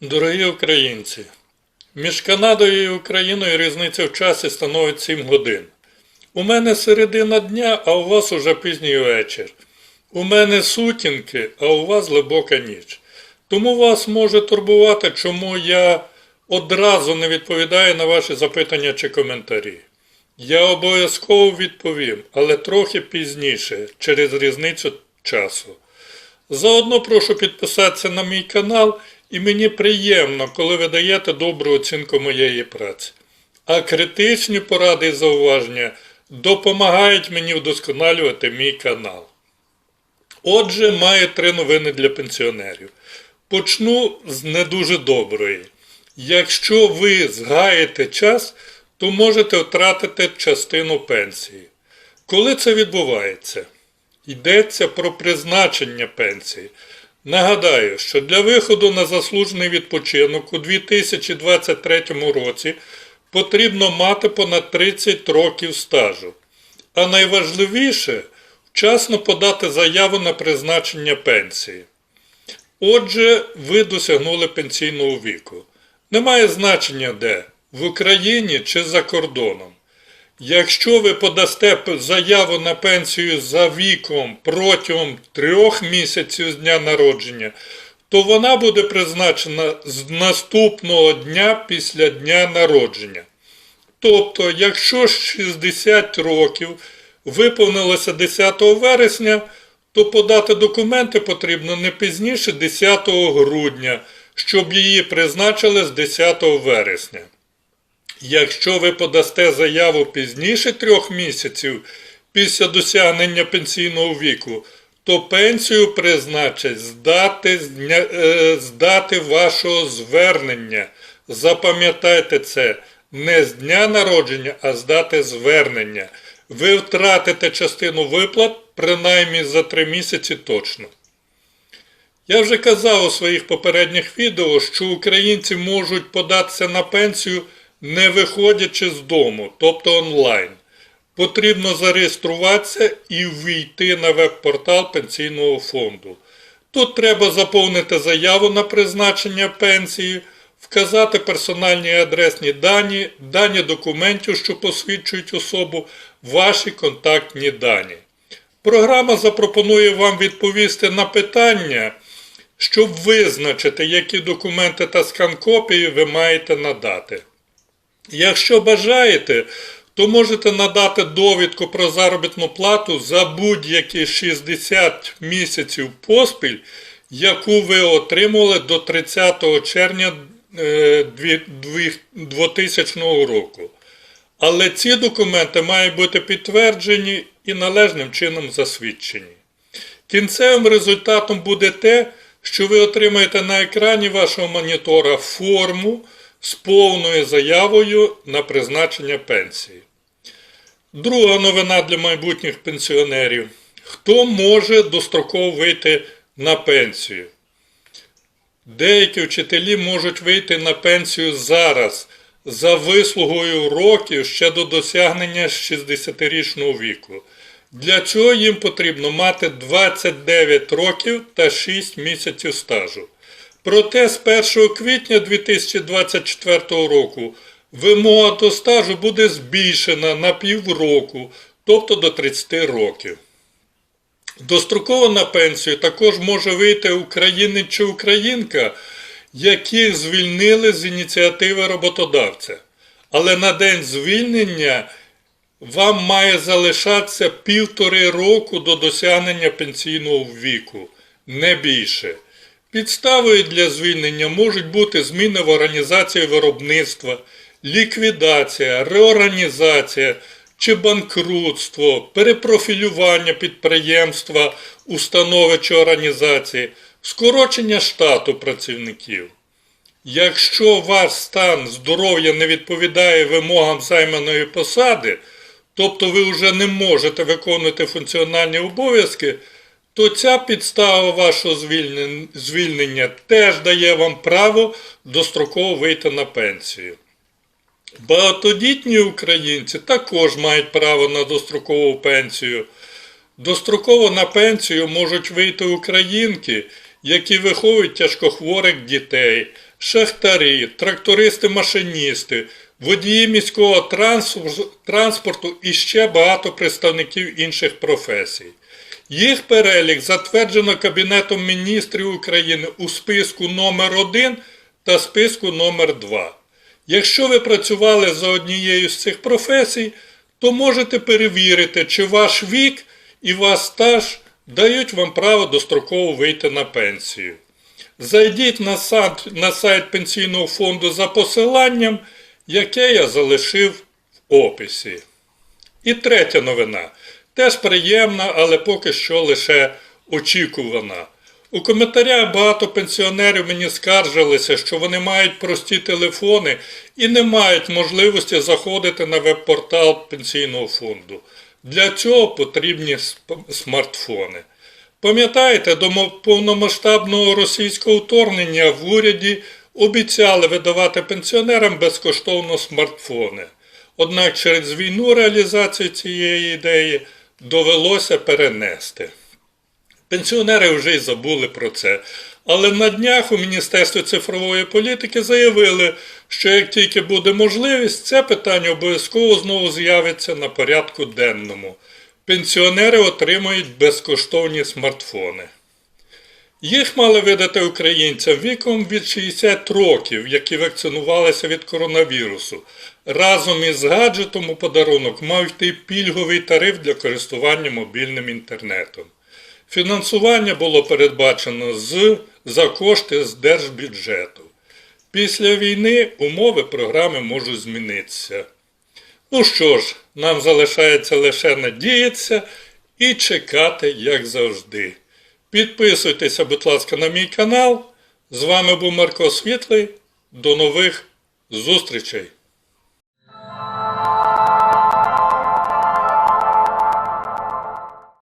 Дорогі українці, між Канадою і Україною різниця в часі становить 7 годин. У мене середина дня, а у вас уже пізній вечір. У мене сутінки, а у вас глибока ніч. Тому вас може турбувати, чому я одразу не відповідаю на ваші запитання чи коментарі. Я обов'язково відповім, але трохи пізніше, через різницю часу. Заодно прошу підписатися на мій канал, і мені приємно, коли ви даєте добру оцінку моєї праці. А критичні поради і зауваження допомагають мені вдосконалювати мій канал. Отже, маю три новини для пенсіонерів. Почну з не дуже доброї. Якщо ви згаєте час, то можете втратити частину пенсії. Коли це відбувається? Йдеться про призначення пенсії. Нагадаю, що для виходу на заслужений відпочинок у 2023 році потрібно мати понад 30 років стажу. А найважливіше вчасно подати заяву на призначення пенсії. Отже, ви досягнули пенсійного віку. Немає значення де в Україні чи за кордоном. Якщо ви подасте заяву на пенсію за віком протягом трьох місяців з дня народження, то вона буде призначена з наступного дня після дня народження. Тобто, якщо 60 років виповнилося 10 вересня, то подати документи потрібно не пізніше 10 грудня, щоб її призначили з 10 вересня. Якщо ви подасте заяву пізніше трьох місяців після досягнення пенсійного віку, то пенсію призначать з дати, е, з дати вашого звернення. Запам'ятайте це не з дня народження, а з дати звернення. Ви втратите частину виплат принаймні за три місяці точно. Я вже казав у своїх попередніх відео, що українці можуть податися на пенсію не виходячи з дому, тобто онлайн. Потрібно зареєструватися і ввійти на веб-портал пенсійного фонду. Тут треба заповнити заяву на призначення пенсії, вказати персональні адресні дані, дані документів, що посвідчують особу, ваші контактні дані. Програма запропонує вам відповісти на питання, щоб визначити, які документи та скан-копії ви маєте надати. Якщо бажаєте, то можете надати довідку про заробітну плату за будь-які 60 місяців поспіль, яку ви отримали до 30 червня е, дві- дві- 2000 року. Але ці документи мають бути підтверджені і належним чином засвідчені. Кінцевим результатом буде те, що ви отримаєте на екрані вашого монітора форму з повною заявою на призначення пенсії. Друга новина для майбутніх пенсіонерів. Хто може достроково вийти на пенсію? Деякі вчителі можуть вийти на пенсію зараз за вислугою років ще до досягнення 60-річного віку. Для цього їм потрібно мати 29 років та 6 місяців стажу. Проте з 1 квітня 2024 року вимога до стажу буде збільшена на півроку, тобто до 30 років. Достроково на пенсію також може вийти українець чи українка, яких звільнили з ініціативи роботодавця. Але на день звільнення вам має залишатися півтори року до досягнення пенсійного віку, не більше. Підставою для звільнення можуть бути зміни в організації виробництва, ліквідація, реорганізація чи банкрутство, перепрофілювання підприємства, установи чи організації, скорочення штату працівників. Якщо ваш стан здоров'я не відповідає вимогам займаної посади, тобто ви вже не можете виконувати функціональні обов'язки, то ця підстава вашого звільнення теж дає вам право достроково вийти на пенсію. Багатодітні українці також мають право на дострокову пенсію. Достроково на пенсію можуть вийти українки, які виховують тяжкохворих дітей, шахтарі, трактористи-машиністи, водії міського транспорту і ще багато представників інших професій. Їх перелік затверджено Кабінетом міністрів України у списку номер 1 та списку номер 2 Якщо ви працювали за однією з цих професій, то можете перевірити, чи ваш вік і ваш стаж дають вам право достроково вийти на пенсію. Зайдіть на сайт, на сайт Пенсійного фонду за посиланням, яке я залишив в описі. І третя новина. Теж приємна, але поки що лише очікувана. У коментарях багато пенсіонерів мені скаржилися, що вони мають прості телефони і не мають можливості заходити на веб-портал пенсійного фонду. Для цього потрібні смартфони. Пам'ятаєте, до повномасштабного російського вторгнення в уряді обіцяли видавати пенсіонерам безкоштовно смартфони. Однак через війну реалізацію цієї ідеї довелося перенести. Пенсіонери вже й забули про це. Але на днях у Міністерстві цифрової політики заявили, що як тільки буде можливість, це питання обов'язково знову з'явиться на порядку денному. Пенсіонери отримають безкоштовні смартфони. Їх мали видати українцям віком від 60 років, які вакцинувалися від коронавірусу. Разом із гаджетом у подарунок мав йти пільговий тариф для користування мобільним інтернетом. Фінансування було передбачено з, за кошти з держбюджету. Після війни умови програми можуть змінитися. Ну що ж, нам залишається лише надіятися і чекати, як завжди. Підписуйтеся, будь ласка, на мій канал. З вами був Марко Світлий. До нових зустрічей!